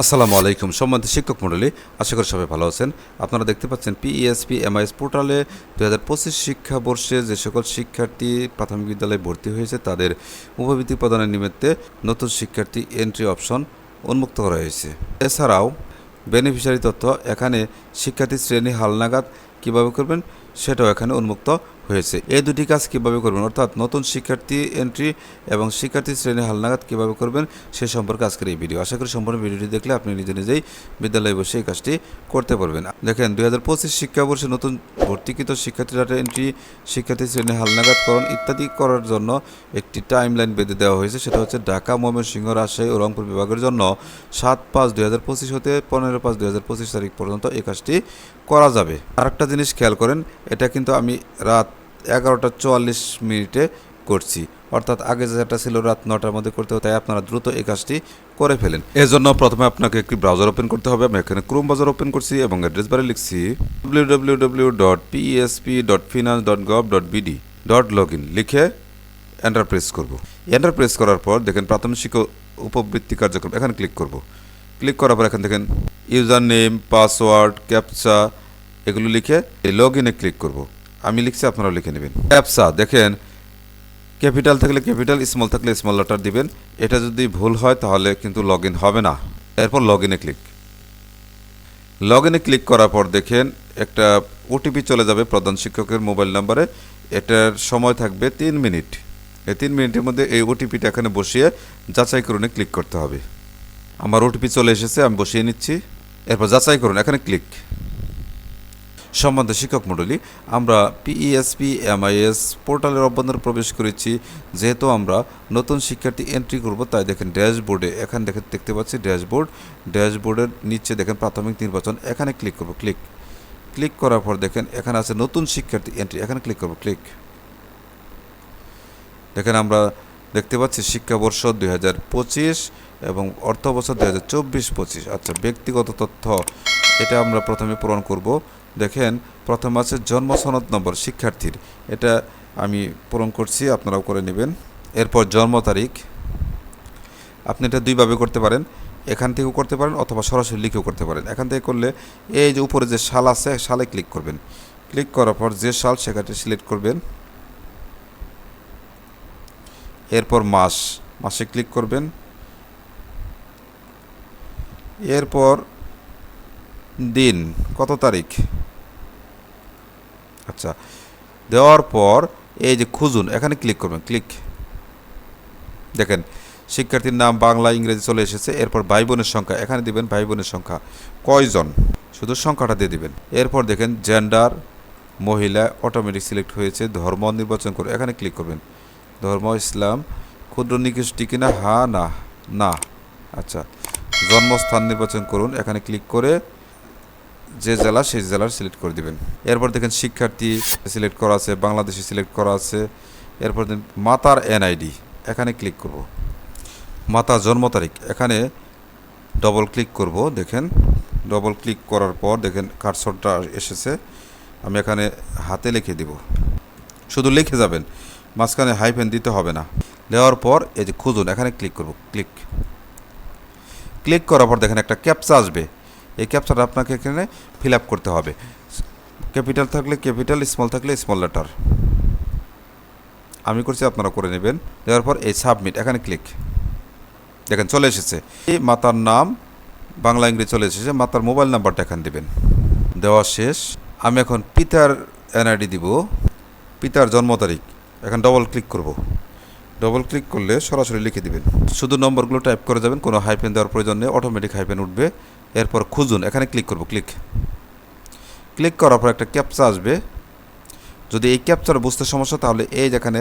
আসসালামু আলাইকুম সম্মানিত শিক্ষক মণ্ডলী, আশা করি সবাই ভালো আছেন। আপনারা দেখতে পাচ্ছেন পিইএসপি এমআইএস পোর্টালে দু হাজার পঁচিশ শিক্ষাবর্ষে যে সকল শিক্ষার্থী প্রাথমিক বিদ্যালয়ে ভর্তি হয়েছে, তাদের উপবৃত্তি প্রদানের নিমিত্তে নতুন শিক্ষার্থী এন্ট্রি অপশন উন্মুক্ত করা হয়েছে। এছাড়াও বেনিফিশিয়ারি তথ্য, এখানে শিক্ষার্থী শ্রেণি হালনাগাদ কীভাবে করবেন? সেটাও এখানে উন্মুক্ত হয়েছে। এই দুটি কাজ কীভাবে করবেন? অর্থাৎ নতুন শিক্ষার্থী এন্ট্রি এবং শিক্ষার্থী শ্রেণি হালনাগাদ কীভাবে করবেন, সে সম্পর্কে আজকের এই ভিডিও আশা করি সম্পূর্ণ ভিডিওটি দেখলে আপনি নিজে নিজেই বিদ্যালয়ে বসে এই কাজটি করতে পারবেন। দেখেন, দুই হাজার পঁচিশ শিক্ষাবর্ষে নতুন ভর্তিকৃত শিক্ষার্থী ডাটা এন্ট্রি শিক্ষার্থী শ্রেণি হালনাগাদকরণ ইত্যাদি করার জন্য একটি টাইম লাইন বেঁধে দেওয়া হয়েছে। সেটা হচ্ছে ঢাকা, ময়মনসিংহ, রাজশাহী ও রংপুর বিভাগের জন্য সাত পাঁচ দুই হাজার পঁচিশ হতে পনেরো পাঁচ দুই হাজার পঁচিশ তারিখ পর্যন্ত এই কাজটি করা যাবে। আরেকটা জিনিস খেয়াল করেন এটা কিন্তু আমি রাত এগারোটা চুয়াল্লিশ মিনিটে করছি। অর্থাৎ আগে যেটা ছিল রাত নটার মধ্যে করতে হবে, তাই আপনারা দ্রুত এই কাজটি করে ফেলেন। এজন্য প্রথমে আপনাকে একটি ব্রাউজার ওপেন করতে হবে। আমি এখানে ক্রোম ব্রাউজার ওপেন করছি এবং অ্যাড্রেস বারে লিখছি W W W dot PSP dot finance dot gov dot BD dot log in লিখে এন্টার প্রেস করব। এন্টার প্রেস করার পর দেখেন প্রাথমিক উপবৃত্তি কার্যক্রম, এখানে ক্লিক করব। ক্লিক করার পর এখানে দেখেন ইউজার নেম পাসওয়ার্ড ক্যাপচা এগুলো লিখে লগ ইনে ক্লিক করব। আমি লিখছি, আপনারাও লিখে নেবেন। ক্যাপচা দেখেন ক্যাপিটাল থাকলে ক্যাপিটাল স্মল থাকলে স্মল লেটার দিবেন। এটা যদি ভুল হয়, তাহলে কিন্তু লগ হবে না। এরপর লগ ইনে ক্লিক লগ ইনে ক্লিক করার পর দেখেন, একটা ওটিপি চলে যাবে প্রধান শিক্ষকের মোবাইল নাম্বারে এটার সময় থাকবে তিন মিনিট। এই তিন মিনিটের মধ্যে এই ওটিপিটা এখানে বসিয়ে যাচাই করুনে ক্লিক করতে হবে। আমার ওটিপি চলে এসেছে, আমি বসিয়ে নিচ্ছি। এরপর যাচাই করুন, এখানে ক্লিক সম্বন্ধে শিক্ষক মণ্ডলী, আমরা E পিইএসপি এমআইএস পোর্টালের অভ্যন্তরে প্রবেশ করেছি। যেহেতু আমরা নতুন শিক্ষার্থী এন্ট্রি করব, তাই দেখেন ড্যাশবোর্ডে, এখানে দেখেন দেখতে পাচ্ছি ড্যাশবোর্ড। ড্যাশবোর্ডের নিচে দেখেন প্রাথমিক নির্বাচন, এখানে ক্লিক করব ক্লিক ক্লিক করার পর দেখেন, এখানে আছে নতুন শিক্ষার্থী এন্ট্রি এখানে ক্লিক করব ক্লিক দেখেন আমরা দেখতে পাচ্ছি শিক্ষাবর্ষ দুই হাজার পঁচিশ এবং অর্থ বছর দুই হাজার চব্বিশ পঁচিশ। আচ্ছা ব্যক্তিগত তথ্য, এটা আমরা প্রথমে পূরণ করব। দেখেন, প্রথম আছে জন্ম সনদ নম্বর, শিক্ষার্থীর। এটা আমি পূরণ করছি, আপনারাও করে নেবেন। এরপর জন্ম তারিখ। আপনি এটা দুইভাবে করতে পারেন। এখান থেকেও করতে পারেন অথবা সরাসরি লিখেও করতে পারেন। এখান থেকে করলে এই যে উপরে যে সাল আছে সালে ক্লিক করবেন। ক্লিক করার পর যে সাল সেখানে সিলেক্ট করবেন। এরপর মাস। মাসে ক্লিক করবেন। এরপর দিন। কত তারিখ? আচ্ছা দেওয়ার পর এই যে খুঁজুন, এখানে ক্লিক করবেন ক্লিক দেখেন, শিক্ষার্থীর নাম বাংলা, ইংরেজি চলে এসেছে, এরপর ভাই বোনের সংখ্যা, এখানে দিবেন ভাই বোনের সংখ্যা। কয়জন? শুধু সংখ্যাটা দিয়ে দিবেন। এরপর দেখেন জেন্ডার মহিলা অটোমেটিক সিলেক্ট হয়েছে, ধর্ম নির্বাচন করে, এখানে ক্লিক করবেন। ধর্ম, ইসলাম, ক্ষুদ্র, নিকৃষ্টি কিনা? হা, না না। আচ্ছা জন্মস্থান নির্বাচন করুন, এখানে ক্লিক করে যে জেলা, সেই জেলার সিলেক্ট করে দিবেন। এরপর দেখেন শিক্ষার্থী সিলেক্ট করা আছে, বাংলাদেশি সিলেক্ট করা আছে। এরপর দেখেন মাতার এনআইডি এখানে ক্লিক করব। মাতা জন্ম তারিখ, এখানে ডবল ক্লিক করব, দেখেন। ডবল ক্লিক করার পর দেখেন কার্সরটা এসেছে। আমি এখানে হাতে লিখে দিব। শুধু লিখে যাবেন, মাঝখানে হাইফেন দিতে হবে না। দেওয়ার পর এই যে খুঁজুন, এখানে ক্লিক করব ক্লিক ক্লিক করার পর দেখেন একটা ক্যাপচা আসবে। এই ক্যাপচাটা আপনাকে এখানে ফিল আপ করতে হবে। ক্যাপিটাল থাকলে ক্যাপিটাল স্মল থাকলে স্মল লেটার আমি করছি আপনারা করে নেবেন। দেওয়ার পর এই সাবমিট এখানে ক্লিক দেখেন, চলে এসেছে। এই মাতার নাম, বাংলা, ইংরেজি চলে এসেছে। মাতার মোবাইল নাম্বারটা এখানে দেবেন। দেওয়া শেষ। আমি এখন পিতার এনআইডি দিব। পিতার জন্ম তারিখ। এখন ডবল ক্লিক করব। ডবল ক্লিক করলে সরাসরি লিখে দিবেন। শুধু নম্বরগুলো টাইপ করে যাবেন, কোনো হাইপেন দেওয়ার প্রয়োজন নেই। অটোমেটিক হাইপেন উঠবে। এরপর খুঁজুন, এখানে ক্লিক করব ক্লিক ক্লিক করার পর একটা ক্যাপচা আসবে। যদি এই ক্যাপচার বুঝতে সমস্যা, তাহলে এই যেখানে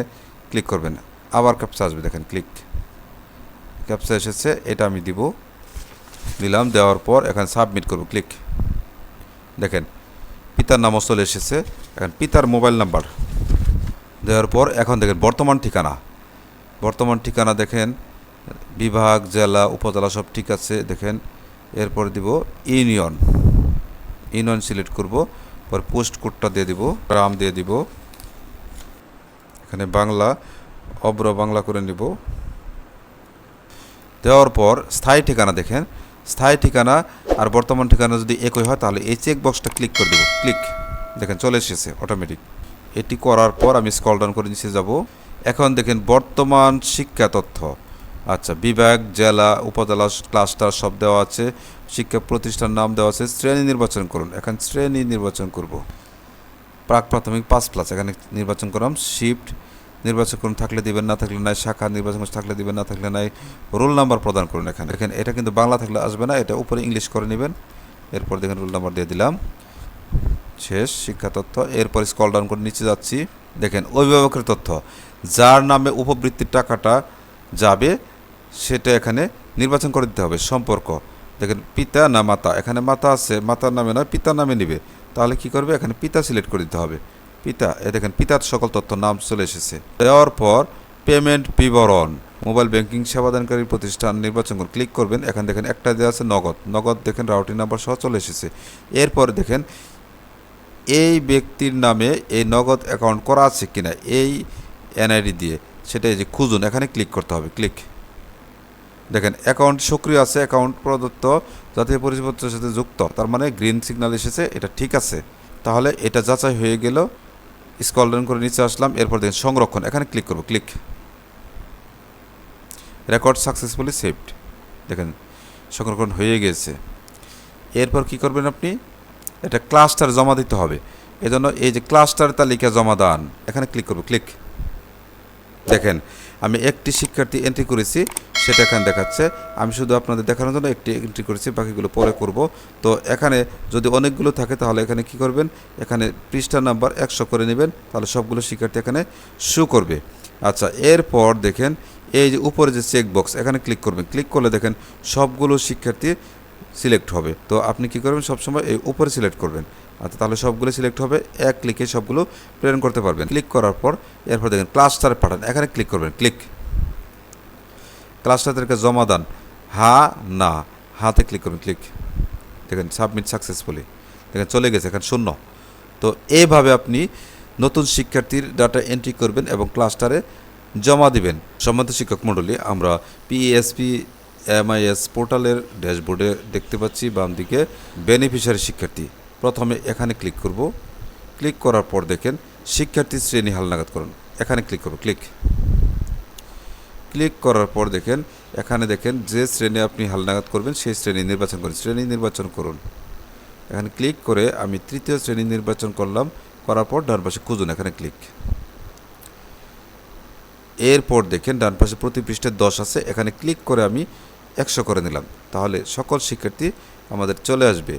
ক্লিক করবেন, আবার ক্যাপচা আসবে, দেখেন ক্লিক ক্যাপচা এসেছে, এটা আমি দিব দিলাম দেওয়ার পর এখানে সাবমিট করব ক্লিক দেখেন, পিতার নামও চলে এসেছে, এখন পিতার মোবাইল নাম্বার দেওয়ার পর এখন দেখেন, বর্তমান ঠিকানা। বর্তমান ঠিকানা দেখেন, বিভাগ, জেলা, উপজেলা সব ঠিক আছে, দেখেন। এরপর দিব ইউনিয়ন। ইউনিয়ন সিলেক্ট করব, পর পোস্ট কোডটা দিয়ে দিব গ্রাম দিয়ে দিব। এখানে বাংলা, অব্র বাংলা করে নিব। দেওয়ার পর স্থায়ী ঠিকানা দেখেন। স্থায়ী ঠিকানা আর বর্তমান ঠিকানা যদি একই হয়, তাহলে এই চেক বক্সটা ক্লিক করে দেবো। ক্লিক দেখেন চলে এসেছে অটোমেটিক এটি করার পর আমি স্কল ডাউন করে নিচে যাব। এখন দেখেন বর্তমান শিক্ষা তথ্য। আচ্ছা বিভাগ, জেলা, উপজেলা ক্লাস্টার সব দেওয়া আছে, শিক্ষা প্রতিষ্ঠান নাম দেওয়া আছে, শ্রেণি নির্বাচন করুন। এখন শ্রেণি নির্বাচন করব। প্রাক প্রাথমিক পাঁচ প্লাস, এখানে নির্বাচন করলাম শিফট নির্বাচন করুন, থাকলে দিবেন, না থাকলে নাই, শাখা নির্বাচন থাকলে দিবেন, না থাকলে নাই, রোল নাম্বার প্রদান করুন এখানে। দেখেন এটা কিন্তু বাংলা থাকলে আসবে না, এটা উপরে ইংলিশ করে নেবেন, এরপর দেখেন রোল নাম্বার দিয়ে দিলাম। শেষ, শিক্ষা তথ্য, এরপর স্কল ডাউন করে নিচে যাচ্ছি। দেখেন, অভিভাবকের তথ্য, যার নামে উপবৃত্তির টাকাটা যাবে সেটা এখানে নির্বাচন করে দিতে হবে, সম্পর্ক। দেখেন, পিতা না মাতা, এখানে মাতা আছে, মাতার নামে নয়, পিতার নামে নিবে। তাহলে কি করবে? এখানে পিতা সিলেক্ট করে দিতে হবে। পিতা, এ দেখেন, পিতার সকল তথ্য, নাম চলে এসেছে। দেওয়ার পর পেমেন্ট বিবরণ, মোবাইল ব্যাংকিং সেবাদানকারী প্রতিষ্ঠান নির্বাচন করুন, ক্লিক করবেন। এখানে দেখেন, একটা দেওয়া আছে নগদ। নগদ দেখেন, রাউটিং নাম্বার সহ চলে এসেছে। এরপর দেখেন, এই ব্যক্তির নামে এই নগদ অ্যাকাউন্ট করা আছে কিনা, এই এনআইডি দিয়ে। সেটা এই যে খুঁজুন, এখানে ক্লিক করতে হবে, ক্লিক। দেখেন অ্যাকাউন্ট সক্রিয় আছে অ্যাকাউন্ট প্রদত্ত, জাতীয় পরিচয়পত্রের সাথে যুক্ত। তার মানে গ্রিন সিগন্যাল এসেছে, এটা ঠিক আছে। তাহলে এটা যাচাই হয়ে গেল স্কল ডাউন করে নিচে আসলাম, এরপর দেখেন সংরক্ষণ। এখানে ক্লিক করব ক্লিক রেকর্ড সাকসেসফুলি সেভড দেখেন, সংরক্ষণ হয়ে গেছে। এরপর কি করবেন আপনি? এটা ক্লাস্টার জমা দিতে হবে। এজন্য এই যে ক্লাস্টার তালিকা জমা দান, এখানে ক্লিক করব ক্লিক দেখেন, আমি একটি শিক্ষার্থী এন্ট্রি করেছি সেটা এখানে দেখাচ্ছে, আমি শুধু আপনাদের দেখানোর জন্য একটি এন্ট্রি করেছি, বাকিগুলো পরে করব। তো এখানে যদি অনেকগুলো থাকে, তাহলে এখানে কি করবেন? এখানে পৃষ্ঠা নাম্বার একশো করে নেবেন, তাহলে সবগুলো শিক্ষার্থী এখানে শু করবে। আচ্ছা এরপর দেখেন, এই যে উপরে যে চেক বক্স এখানে ক্লিক করবেন। ক্লিক করলে দেখেন, সবগুলো শিক্ষার্থী সিলেক্ট হবে। তো আপনি কি করবেন? সবসময় এই উপরে সিলেক্ট করবেন। আচ্ছা তাহলে সবগুলো সিলেক্ট হবে, এক ক্লিকে সবগুলো প্রেরণ করতে পারবেন। ক্লিক করার পর এরপর দেখেন ক্লাস্টারে পাঠান, এখানে ক্লিক করবেন ক্লিক ক্লাস্টারদেরকে জমা দান, হা, না, হাতে ক্লিক করবেন ক্লিক দেখেন সাবমিট সাকসেসফুলি দেখেন চলে গেছে, এখানে শূন্য। তো এইভাবে আপনি নতুন শিক্ষার্থীর ডাটা এন্ট্রি করবেন এবং ক্লাস্টারে জমা দিবেন। সম্মানিত শিক্ষক মণ্ডলী, আমরা পিএসপি এমআইএস পোর্টালের ড্যাশবোর্ডে দেখতে পাচ্ছি বাম দিকে বেনিফিশিয়ারি শিক্ষার্থী। প্রথমে এখানে ক্লিক করব। ক্লিক করার পর দেখেন শিক্ষার্থী শ্রেণি হালনাগাদ করুন। এখানে ক্লিক করব ক্লিক ক্লিক করার পর দেখেন, এখানে দেখেন যে শ্রেণি আপনি হালনাগাদ করবেন, সেই শ্রেণি নির্বাচন করুন। শ্রেণি নির্বাচন করুন। এখানে ক্লিক করে আমি তৃতীয় শ্রেণি নির্বাচন করলাম, করার পর ডান পাশে খুঁজুন, এখানে ক্লিক এরপর দেখেন ডান পাশে প্রতি পৃষ্ঠে দশ আছে, এখানে ক্লিক করে আমি একশো করে নিলাম। তাহলে সকল শিক্ষার্থী আমাদের চলে আসবে।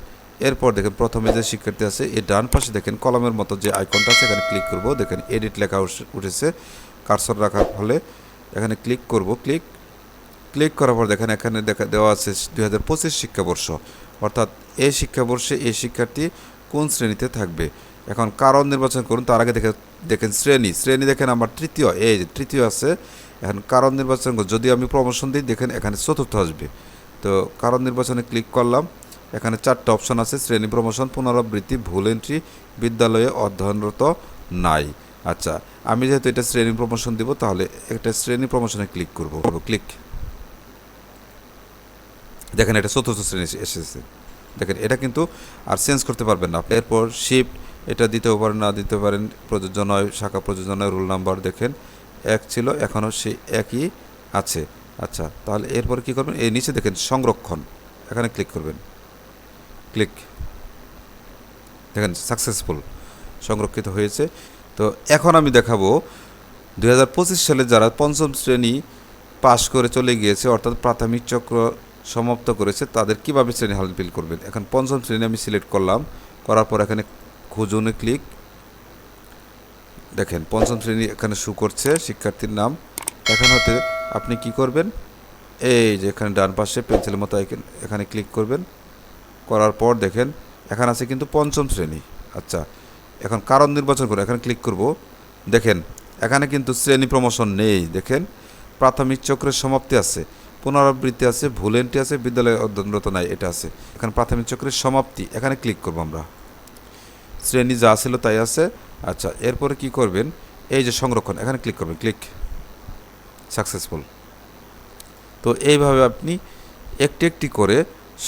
এরপর দেখেন প্রথমে যে শিক্ষার্থী আছে এই ডান পাশে দেখেন কলমের মতো যে আইকনটা আছে, এখানে ক্লিক করব। দেখেন এডিট লেখা উঠেছে কারসর রাখার ফলে এখানে ক্লিক করব। ক্লিক ক্লিক করার পর দেখেন এখানে দেখা, দেওয়া আছে দুই হাজার পঁচিশ শিক্ষাবর্ষ। অর্থাৎ এই শিক্ষাবর্ষে এই শিক্ষার্থী কোন শ্রেণীতে থাকবে? এখন কারণ নির্বাচন করুন, তার আগে দেখে, দেখেন শ্রেণি। শ্রেণি দেখেন আমার তৃতীয়, এই যে তৃতীয় আছে, এখন কারণ নির্বাচন যদি আমি প্রমোশন দিই, দেখেন এখানে চতুর্থ আসবে। তো কারণ নির্বাচনে ক্লিক করলাম এখানে চারটা অপশন আছে, শ্রেণি প্রমোশন, পুনরাবৃত্তি, ভুল এন্ট্রি বিদ্যালয়ে অধ্যয়নরত নাই। আচ্ছা আমি যেহেতু এটা শ্রেণি প্রমোশন দিব, তাহলে একটা শ্রেণি প্রমোশনে ক্লিক করব। ক্লিক। দেখেন এটা চতুর্থ শ্রেণি এসেছে। দেখেন, এটা কিন্তু আর চেঞ্জ করতে পারবেন না এরপর শিফট এটা দিতেও পারেন, না দিতে পারেন, প্রযোজ্য নয়, শাখা প্রযোজ্য নয়, রোল নাম্বার দেখেন, এক ছিল এখনও সেই একই আছে। আচ্ছা তাহলে এরপর কি করবেন? এই নিচে দেখেন সংরক্ষণ। এখানে ক্লিক করবেন। ক্লিক। দেখেন সাকসেসফুল সংরক্ষিত হয়েছে। তো এখন আমি দেখাবো দু হাজার পঁচিশ সালে যারা পঞ্চম শ্রেণি পাশ করে চলে গিয়েছে, অর্থাৎ প্রাথমিক চক্র সমাপ্ত করেছে, তাদের কীভাবে শ্রেণি হাল ফিল করবেন? এখন পঞ্চম শ্রেণি আমি সিলেক্ট করলাম, করার পর এখানে খুঁজুনে ক্লিক দেখেন, পঞ্চম শ্রেণি এখানে শু করছে, শিক্ষার্থীর নাম। এখন হতে আপনি কি করবেন? এই যে এখানে ডান পাশে পেন্সিলের মতো এখানে ক্লিক করবেন। করার পর দেখেন, এখানে আছে কিন্তু পঞ্চম শ্রেণি। আচ্ছা এখন কারণ নির্বাচন করে এখানে ক্লিক করব। দেখেন, এখানে কিন্তু শ্রেণি প্রমোশন নেই। দেখেন, প্রাথমিক চক্রের সমাপ্তি আছে, পুনরাবৃত্তি আছে, ভুল এন্ট্রি আছে, বিদ্যালয়ে অধ্যয়নরত নাই, এটা আছে। এখানে প্রাথমিক চক্রের সমাপ্তি, এখানে ক্লিক করব আমরা। শ্রেণি যা ছিল তাই আছে। আচ্ছা এরপরে কি করবেন? এই যে সংরক্ষণ, এখানে ক্লিক করবেন ক্লিক সাকসেসফুল তো এইভাবে আপনি একটি একটি করে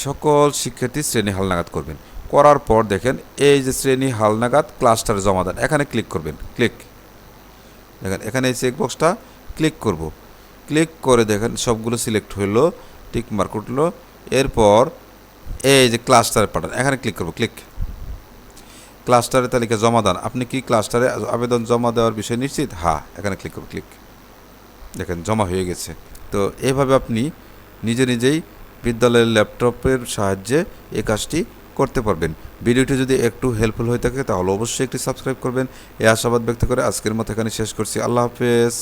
সকল শিক্ষার্থী শ্রেণি হালনাগাদ করবেন। করার পর দেখেন, এই যে শ্রেণি হালনাগাদ ক্লাস্টার জমা দেন। এখানে ক্লিক করবেন, ক্লিক। দেখেন, এখানে এই চেকবক্সটা ক্লিক করব। ক্লিক করে দেখেন, সবগুলো সিলেক্ট হইল, টিক মার্ক উঠল। এরপর এই যে ক্লাস্টারে পাঠান, এখানে ক্লিক করব, ক্লিক। ক্লাস্টারে তালিকা জমা দান। আপনি কি ক্লাস্টারে আবেদন জমা দেওয়ার বিষয়ে নিশ্চিত? হ্যাঁ এখানে ক্লিক করব, ক্লিক। দেখেন, জমা হয়ে গেছে। তো এভাবে আপনি নিজে নিজেই বিদ্যালয়ের ল্যাপটপের সাহায্যে এ কাজটি করতে পারবেন। ভিডিওটি যদি একটু হেল্পফুল হয়ে থাকে, তাহলে অবশ্যই একটি সাবস্ক্রাইব করবেন। এই আশাবাদ ব্যক্ত করে আজকের মতো এখানে শেষ করছি। আল্লাহ হাফেজ।